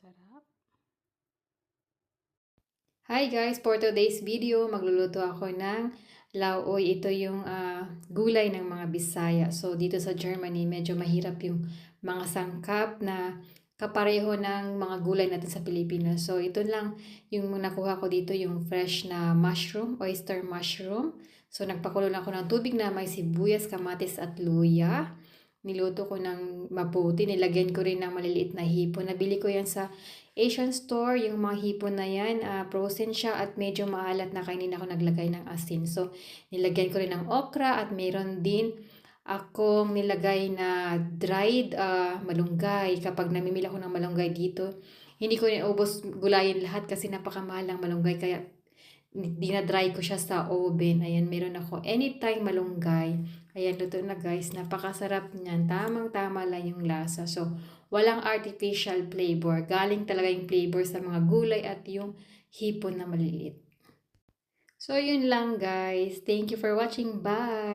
Sarap. Hi guys, for today's video, magluluto ako ng lauoy. Ito yung ah, gulay ng mga Bisaya. So dito sa Germany, medyo mahirap yung mga sangkap na kapareho ng mga gulay natin sa Pilipinas. So ito lang yung nakuha ko dito, yung fresh na mushroom, oyster mushroom. So nagpakulo lang ako ng tubig na may sibuyas, kamatis at luya. Niluto ko ng maputi. Nilagyan ko rin ng maliliit na hipon. Nabili ko yan sa Asian store. Yung mga hipon na yan, ah, frozen siya at medyo maalat na kainin ako naglagay ng asin. So, nilagyan ko rin ng okra at meron din akong nilagay na dried ah, malunggay. Kapag namimili ako ng malunggay dito, hindi ko rin ubos gulayin lahat kasi napakamahal ng malunggay. Kaya dinadry ko siya sa oven. Ayan, meron ako anytime malunggay. Ayan, luto na guys. Napakasarap niyan. Tamang-tama lang yung lasa. So, walang artificial flavor. Galing talaga yung flavor sa mga gulay at yung hipon na maliliit. So, yun lang guys. Thank you for watching. Bye!